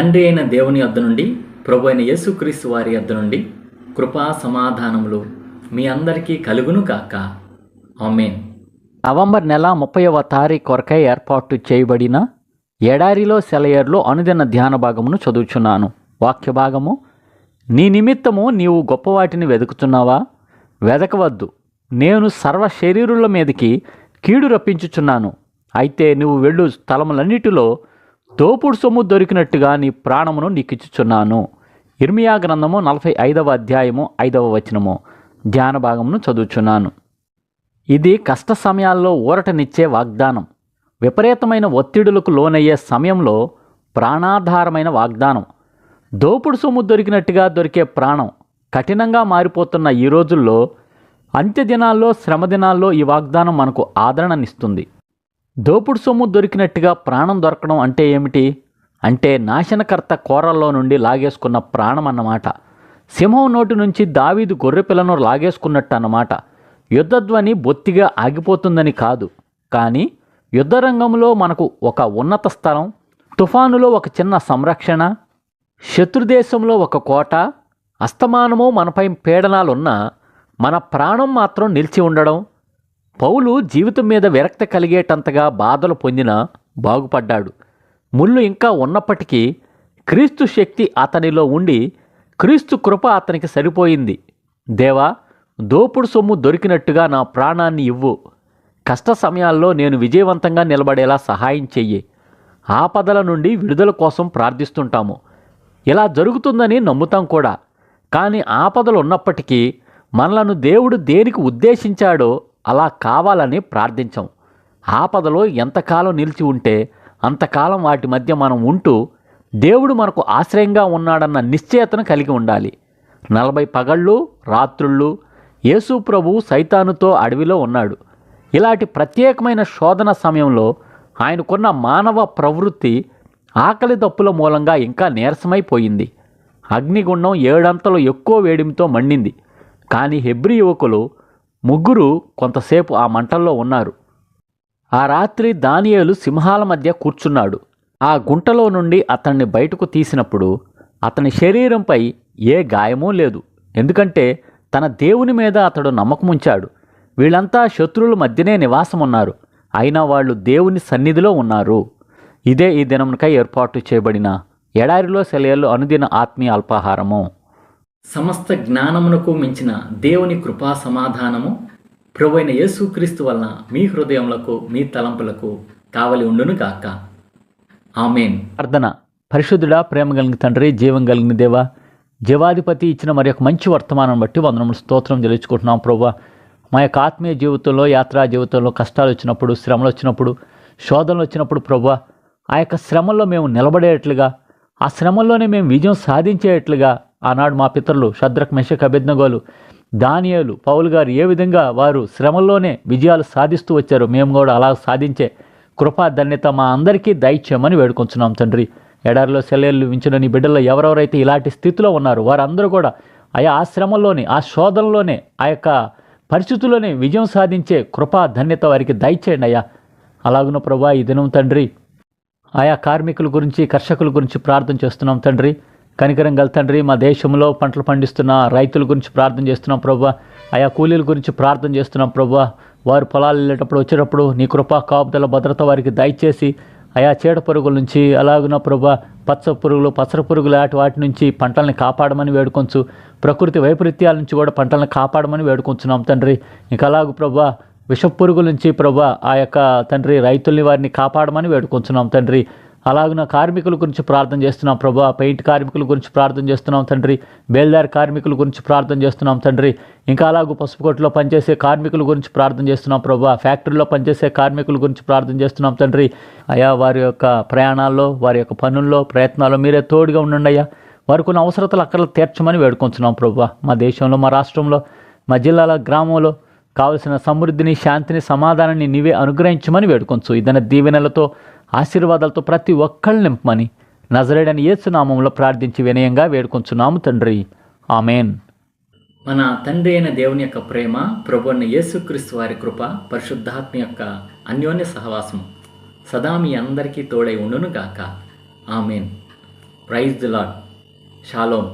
తండ్రి అయిన దేవుని వద్ద నుండి ప్రభు అయిన యేసుక్రీస్తు వారి వద్ద నుండి కృపా సమాధానములు మీ అందరికీ కలుగును కాక ఆమెన్. నవంబర్ నెల ముప్పైవ తారీఖు కొరకై ఏర్పాటు చేయబడిన ఎడారిలో సెలయర్లో అనుదిన ధ్యాన భాగమును చదువుచున్నాను. వాక్య భాగము నీ నిమిత్తము నీవు గొప్పవాటిని వెతుకుతున్నావా వెదకవద్దు. నేను సర్వ శరీరుల మీదకి కీడు రప్పించుచున్నాను. అయితే నువ్వు వెళ్ళు స్థలములన్నిటిలో దోపుడు సొమ్ము దొరికినట్టుగా నీ ప్రాణమును నీకిచ్చుచున్నాను. ఇర్మియా గ్రంథము నలభై ఐదవ అధ్యాయము ఐదవ వచనము. ధ్యాన భాగమును చదువుచున్నాను. ఇది కష్ట సమయాల్లో ఊరటనిచ్చే వాగ్దానం. విపరీతమైన ఒత్తిడులకు లోనయ్యే సమయంలో ప్రాణాధారమైన వాగ్దానం. దోపుడు సొమ్ము దొరికినట్టుగా దొరికే ప్రాణం కఠినంగా మారిపోతున్న ఈ రోజుల్లో అంత్యదినాల్లో శ్రమదినాల్లో ఈ వాగ్దానం మనకు ఆదరణనిస్తుంది. దోపుడు సొమ్ము దొరికినట్టుగా ప్రాణం దొరకడం అంటే ఏమిటి? అంటే నాశనకర్త కోరల్లో నుండి లాగేసుకున్న ప్రాణం అన్నమాట. సింహం నోటి నుంచి దావీదు గొర్రెపిల్లను లాగేసుకున్నట్టు అన్నమాట యుద్ధధ్వని బొత్తిగా ఆగిపోతుందని కాదు. కానీ యుద్ధరంగంలో మనకు ఒక ఉన్నత స్థలం తుఫానులో ఒక చిన్న సంరక్షణ శత్రుదేశంలో ఒక కోట అస్తమానము మనపై పీడనాలున్నా మన ప్రాణం మాత్రం నిలిచి ఉండడం పౌలు జీవితం మీద విరక్త కలిగేటంతగా బాధలు పొందిన బాగుపడ్డాడు. ముళ్ళు ఇంకా ఉన్నప్పటికీ క్రీస్తు శక్తి అతనిలో ఉండి క్రీస్తు కృప అతనికి సరిపోయింది. దేవా దోపుడు సొమ్ము దొరికినట్టుగా నా ప్రాణాన్ని ఇవ్వు. కష్ట సమయాల్లో నేను విజయవంతంగా నిలబడేలా సహాయం చెయ్యి. ఆపదల నుండి విడుదల కోసం ప్రార్థిస్తుంటాము. ఇలా జరుగుతుందని నమ్ముతాం కూడా. కానీ ఆపదలు ఉన్నప్పటికీ మనలను దేవుడు దేనికి ఉద్దేశించాడో అలా కావాలని ప్రార్థించం. ఆపదలో ఎంతకాలం నిలిచి ఉంటే అంతకాలం వాటి మధ్య మనం ఉంటూ దేవుడు మనకు ఆశ్రయంగా ఉన్నాడన్న నిశ్చయతను కలిగి ఉండాలి. నలభై పగళ్ళు రాత్రుళ్ళు యేసు ప్రభు సైతానుతో అడవిలో ఉన్నాడు. ఇలాంటి ప్రత్యేకమైన శోధన సమయంలో ఆయనకున్న మానవ ప్రవృత్తి ఆకలి దప్పుల మూలంగా ఇంకా నీరసమైపోయింది. అగ్నిగుండం ఏడంతలు ఎక్కువ వేడిమితో మండింది. కానీ హెబ్రి యువకులు ముగ్గురు కొంతసేపు ఆ మంటల్లో ఉన్నారు. ఆ రాత్రి దానియేలు సింహాల మధ్య కూర్చున్నాడు. ఆ గుంటలో నుండి అతన్ని బయటకు తీసినప్పుడు అతని శరీరంపై ఏ గాయమూ లేదు. ఎందుకంటే తన దేవుని మీద అతడు నమ్మకముంచాడు. వీళ్ళంతా శత్రువుల మధ్యనే నివాసం ఉన్నారు అయినా వాళ్ళు దేవుని సన్నిధిలో ఉన్నారు. ఇదే ఈ దినమునకై ఏర్పాటు చేయబడిన ఎడారిలో సెలయలు అనుదిన ఆత్మీయ అల్పాహారము. సమస్త జ్ఞానమునకు మించిన దేవుని కృపా సమాధానము ప్రభువైన యేసుక్రీస్తు వలన మీ హృదయములకు మీ తలంపులకు కావలి ఉండును గాక. ఆమెన్. ప్రార్థన. పరిశుద్ధుడా ప్రేమ కలిగిన తండ్రి జీవం కలిగిన దేవా జీవాధిపతి ఇచ్చిన మరి ఒక మంచి వర్తమానం బట్టి వందనములు స్తోత్రం చెల్లించుకుంటున్నాం ప్రభు. మా యొక్క ఆత్మీయ జీవితంలో యాత్రా జీవితంలో కష్టాలు వచ్చినప్పుడు శ్రమలు వచ్చినప్పుడు శోధనలు వచ్చినప్పుడు ప్రభు ఆ యొక్క శ్రమల్లో మేము నిలబడేట్లుగా ఆ శ్రమల్లోనే మేము విజయం సాధించేట్లుగా ఆనాడు మా పితరులు శద్రక్ మెషక్ అభిజ్ఞగోలు దానియాలు పౌల్ గారు ఏ విధంగా వారు శ్రమల్లోనే విజయాలు సాధిస్తూ వచ్చారు మేము కూడా అలా సాధించే కృపా ధన్యత మా అందరికీ దయచేయమని వేడుకొంచున్నాం తండ్రి. ఎడారిలో సెలవులు వించిన నీ బిడ్డల్లో ఎవరెవరైతే ఇలాంటి స్థితిలో ఉన్నారో వారందరూ కూడా ఆయా ఆ శ్రమల్లోనే ఆ శోధనలోనే ఆ యొక్క పరిస్థితుల్లోనే విజయం సాధించే కృపా ధన్యత వారికి దయచేయండి అయ్యా. అలాగున ప్రభా ఈ దినం తండ్రి ఆయా కార్మికుల గురించి కర్షకుల గురించి ప్రార్థన చేస్తున్నాం తండ్రి. కనికరం గల తండ్రి మా దేశంలో పంటలు పండిస్తున్న రైతుల గురించి ప్రార్థన చేస్తున్నాం ప్రభా. ఆయా కూలీల గురించి ప్రార్థన చేస్తున్నాం ప్రభా. వారు పొలాలు వెళ్ళేటప్పుడు వచ్చేటప్పుడు నీ కృపా కాపుదల భద్రత వారికి దయచేసి ఆయా చీడ పురుగుల నుంచి అలాగున ప్రభా పచ్చ పురుగులు పచ్చర పురుగులు లాంటి వాటి నుంచి పంటల్ని కాపాడమని వేడుకొంచు. ప్రకృతి వైపరీత్యాల నుంచి కూడా పంటలను కాపాడమని వేడుకొంచున్నాం తండ్రి. ఇంకా అలాగూ ప్రభా విష పురుగుల నుంచి ప్రభా ఆ యొక్క తండ్రి రైతుల్ని వారిని కాపాడమని వేడుకొంచున్నాం తండ్రి. అలాగున కార్మికుల గురించి ప్రార్థన చేస్తున్నాం ప్రభా పెయింట్ కార్మికుల గురించి ప్రార్థన చేస్తున్నాం తండ్రి బేల్దార్ కార్మికుల గురించి ప్రార్థన చేస్తున్నాం తండ్రి ఇంకా అలాగే పసుపుకొట్టులో పనిచేసే కార్మికుల గురించి ప్రార్థన చేస్తున్నాం ప్రభా ఫ్యాక్టరీలో పనిచేసే కార్మికుల గురించి ప్రార్థన చేస్తున్నాం తండ్రి. అయా వారి యొక్క ప్రయాణాల్లో వారి యొక్క పనుల్లో ప్రయత్నాల్లో మీరే తోడుగా ఉండండి అయ్యా. వారికి ఉన్న అవసరతలు అక్కడ తీర్చమని వేడుకుంటున్నాం ప్రభా. మా దేశంలో మా రాష్ట్రంలో మా జిల్లాల గ్రామంలో కావలసిన సమృద్ధిని శాంతిని సమాధానాన్ని నీవే అనుగ్రహించమని వేడుకొంచు. ఇదన దీవెనలతో ఆశీర్వాదాలతో ప్రతి ఒక్కళ్ళు నింపమని నజరేడని యేసునామంలో ప్రార్థించి వినయంగా వేడుకొంచున్నాము తండ్రి. ఆమెన్. మన తండ్రి అయిన దేవుని యొక్క ప్రేమ ప్రభు అయిన యేసుక్రీస్తు వారి కృప పరిశుద్ధాత్మ యొక్క అన్యోన్య సహవాసం సదా మీ అందరికీ తోడై ఉండును గాక. Amen. Praise the lord shalom